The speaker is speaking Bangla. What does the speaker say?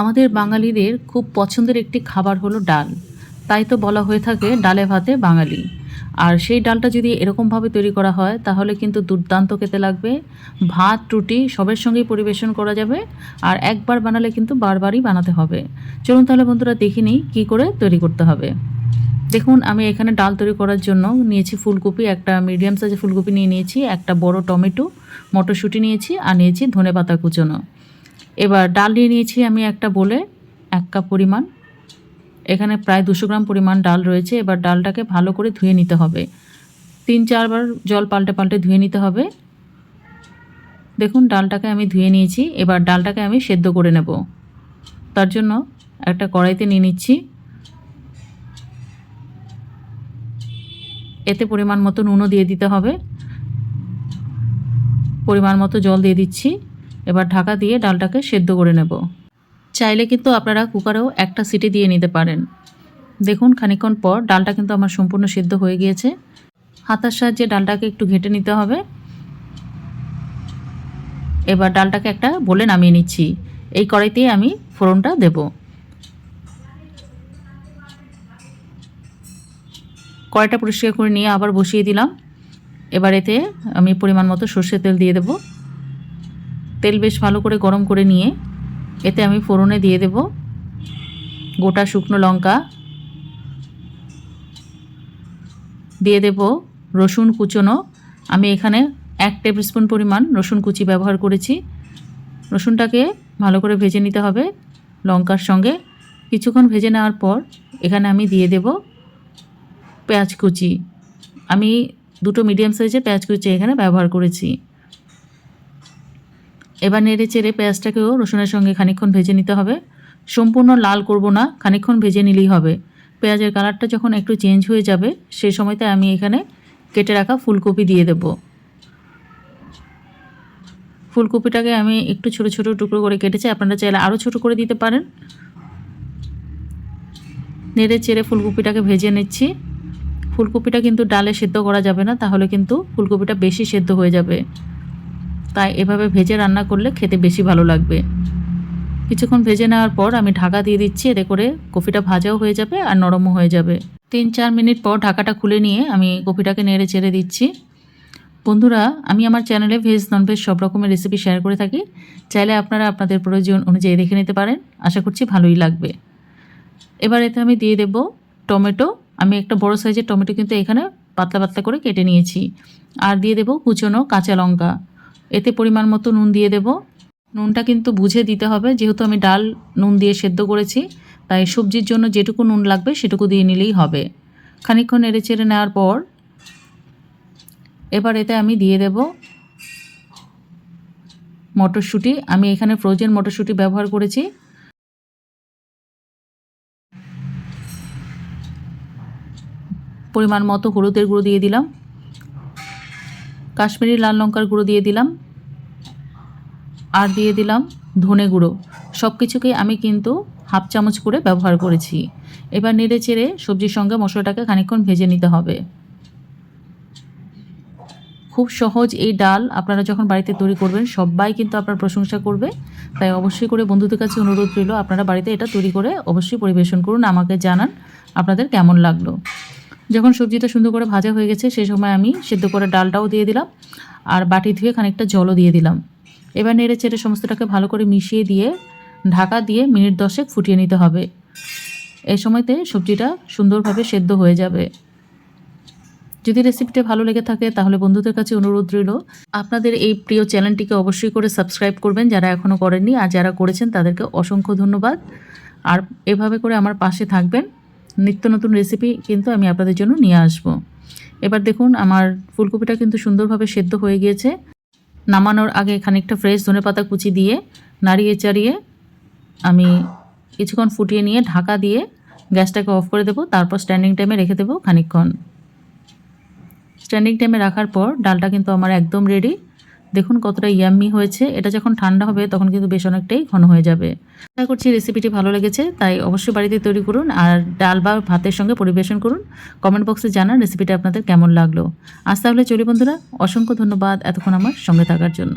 আমাদের বাঙালিদের খুব পছন্দের একটি খাবার হলো ডাল। তাই তো বলা হয়ে থাকে ডালে ভাতে বাঙালি। আর সেই ডালটা যদি এরকমভাবে তৈরি করা হয়, তাহলে কিন্তু দুর্দান্ত খেতে লাগবে। ভাত, রুটি সবের সঙ্গেই পরিবেশন করা যাবে আর একবার বানালে কিন্তু বারবারই বানাতে হবে। চলুন তাহলে বন্ধুরা দেখে নিই কী করে তৈরি করতে হবে। দেখুন, আমি এখানে ডাল তৈরি করার জন্য নিয়েছি ফুলকপি, একটা মিডিয়াম সাইজের ফুলকপি নিয়ে নিয়েছি, একটা বড় টমেটো, মটরশুঁটি নিয়েছি আর নিয়েছি ধনে পাতা কুচোনো। এবার ডাল নিয়ে নিয়েছি আমি একটা বলে এক কাপ পরিমাণ। এখানে প্রায় দুশো গ্রাম পরিমাণ ডাল রয়েছে। এবার ডালটাকে ভালো করে ধুয়ে নিতে হবে। তিন চারবার জল পাল্টে পাল্টে ধুয়ে নিতে হবে। দেখুন, ডালটাকে আমি ধুয়ে নিয়েছি। এবার ডালটাকে আমি সেদ্ধ করে নেব। তার জন্য একটা কড়াইতে নিয়ে নিচ্ছি। এতে পরিমাণ মতো নুনও দিয়ে দিতে হবে। পরিমাণ মতো জল দিয়ে দিচ্ছি। এবার ঢাকা দিয়ে ডালটাকে সেদ্ধ করে নেব। চাইলে কিন্তু আপনারা কুকারেও একটা সিটি দিয়ে নিতে পারেন। দেখুন, খানিকক্ষণ পর ডালটা কিন্তু আমার সম্পূর্ণ সেদ্ধ হয়ে গিয়েছে। হাতার সাহায্যে ডালটাকে একটু ঘেটে নিতে হবে। এবার ডালটাকে একটা বলে নামিয়ে নিচ্ছি। এই কড়াইতেই আমি ফোড়নটা দেব। কড়াইটা পরিষ্কার করে নিয়ে আবার বসিয়ে দিলাম। এবার এতে আমি পরিমাণ মতো সর্ষের তেল দিয়ে দেব। তেল বেশ ভালো করে গরম করে নিয়ে এতে আমি ফোড়নে দিয়ে দেব গোটা শুকনো লঙ্কা। দিয়ে দেব রসুন কুচোনো। আমি এখানে এক টেবিল স্পুন পরিমাণ রসুন কুচি ব্যবহার করেছি। রসুনটাকে ভালো করে ভেজে নিতে হবে লঙ্কার সঙ্গে। কিছুক্ষণ ভেজে নেওয়ার পর এখানে আমি দিয়ে দেব পেঁয়াজ কুচি। আমি দুটো মিডিয়াম সাইজের পেঁয়াজ কুচি এখানে ব্যবহার করেছি। এবার নেড়ে চেড়ে পেঁয়াজটাকেও রসুনের সঙ্গে খানিকক্ষণ ভেজে নিতে হবে। সম্পূর্ণ লাল করব না, খানিকক্ষণ ভেজে নিলেই হবে। পেঁয়াজের কালারটা যখন একটু চেঞ্জ হয়ে যাবে সেই সময়তে আমি এখানে কেটে রাখা ফুলকপি দিয়ে দেব। ফুলকপিটাকে আমি একটু ছোট ছোট টুকরো করে কেটেছি, আপনারা চাইলে আরও ছোট করে দিতে পারেন। নেড়ে চেড়ে ফুলকপিটাকে ভেজে নিচ্ছি। ফুলকপিটা কিন্তু ডালে সেদ্ধ করা যাবে না, তাহলে কিন্তু ফুলকপিটা বেশি সেদ্ধ হয়ে যাবে। তাই এভাবে ভেজে রান্না করলে খেতে বেশি ভালো লাগবে। কিছুক্ষণ ভেজে নেওয়ার পর আমি ঢাকা দিয়ে দিচ্ছি, এতে করে কফিটা ভাজাও হয়ে যাবে আর নরমও হয়ে যাবে। তিন চার মিনিট পর ঢাকাটা খুলে নিয়ে আমি কফিটাকে নেড়ে চেড়ে দিচ্ছি। বন্ধুরা, আমি আমার চ্যানেলে ভেজ, ননভেজ সব রকমের রেসিপি শেয়ার করে থাকি। চাইলে আপনারা আপনাদের প্রয়োজন অনুযায়ী দেখে নিতে পারেন। আশা করছি ভালোই লাগবে। এবার এতে আমি দিয়ে দেব টমেটো। আমি একটা বড় সাইজের টমেটো কিন্তু এখানে পাতলা পাতলা করে কেটে নিয়েছি। আর দিয়ে দেব কুচনো কাঁচা লঙ্কা। এতে পরিমাণ মতো নুন দিয়ে দেব। নুনটা কিন্তু বুঝে দিতে হবে, যেহেতু আমি ডাল নুন দিয়ে সেদ্ধ করেছি, তাই সবজির জন্য যেটুকু নুন লাগবে সেটুকু দিয়ে নিলেই হবে। খানিকক্ষণ নেড়ে চেড়ে নেওয়ার পর এবার এতে আমি দিয়ে দেব মটরশুঁটি। আমি এখানে ফ্রোজেন মটরশুঁটি ব্যবহার করেছি। পরিমাণ মতো হলুদের গুঁড়ো দিয়ে দিলাম। কাশ্মীরি লাল লঙ্কার গুঁড়ো দিয়ে দিলাম। আর দিয়ে দিলাম ধনে গুঁড়ো। সব কিছুকেই আমি কিন্তু হাফ চামচ করে ব্যবহার করেছি। এবার নেড়ে চেড়ে সবজির সঙ্গে মশলাটাকে খানিকক্ষণ ভেজে নিতে হবে। খুব সহজ এই ডাল আপনারা যখন বাড়িতে তৈরি করবেন, সবাই কিন্তু আপনার প্রশংসা করবে। তাই অবশ্যই করে বন্ধুদের কাছে অনুরোধ রইল, আপনারা বাড়িতে এটা তৈরি করে অবশ্যই পরিবেশন করুন। আমাকে জানান আপনাদের কেমন লাগল। যখন সবজিটা সুন্দর করে ভাজা হয়ে গেছে সেই সময় আমি সেদ্ধ করে ডালটাও দিয়ে দিলাম আর বাটি ধুয়ে খানিকটা জলও দিয়ে দিলাম। এবার নেড়ে চেড়ে সমস্তটাকে ভালো করে মিশিয়ে দিয়ে, ঢাকা দিয়ে মিনিট দশেক ফুটিয়ে নিতে হবে। এই সময়তে সবজিটা সুন্দরভাবে সেদ্ধ হয়ে যাবে। যদি রেসিপিটা ভালো লেগে থাকে, তাহলে বন্ধুদের কাছে অনুরোধ রইল, আপনাদের এই প্রিয় চ্যানেলটিকে অবশ্যই করে সাবস্ক্রাইব করবেন যারা এখনও করেননি, আর যারা করেছেন তাদেরকে অসংখ্য ধন্যবাদ। আর এভাবে করে আমার পাশে থাকবেন। নিত্য নতুন রেসিপি কিন্তু আমি আপনাদের জন্য নিয়ে আসব। এবার দেখুন, আমার ফুলকপিটা কিন্তু সুন্দরভাবে সেদ্ধ হয়ে গিয়েছে। নামানোর আগে খানিকটা ফ্রেশ ধনে পাতা কুচি দিয়ে নাড়িয়ে চাড়িয়ে আমি কিছুক্ষণ ফুটিয়ে নিয়ে ঢাকা দিয়ে গ্যাসটাকে অফ করে দেবো, তারপর স্ট্যান্ডিং টাইমে রেখে দেবো খানিকক্ষণ। স্ট্যান্ডিং টাইমে রাখার পর ডালটা কিন্তু আমার একদম রেডি দেখুন কতটা ইয়াম্মি হয়েছে। এটা যখন ঠান্ডা হবে, তখন কিন্তু বেশ অনেকটাই ঘন হয়ে যাবে। আশা করছি রেসিপিটি ভালো লেগেছে, তাই অবশ্যই বাড়িতে তৈরি করুন আর ডাল বা ভাতের সঙ্গে পরিবেশন করুন। কমেন্ট বক্সে জানান রেসিপিটা আপনাদের কেমন লাগল। আজ তাহলে চলি বন্ধুরা, অসংখ্য ধন্যবাদ এতক্ষণ আমার সঙ্গে থাকার জন্য।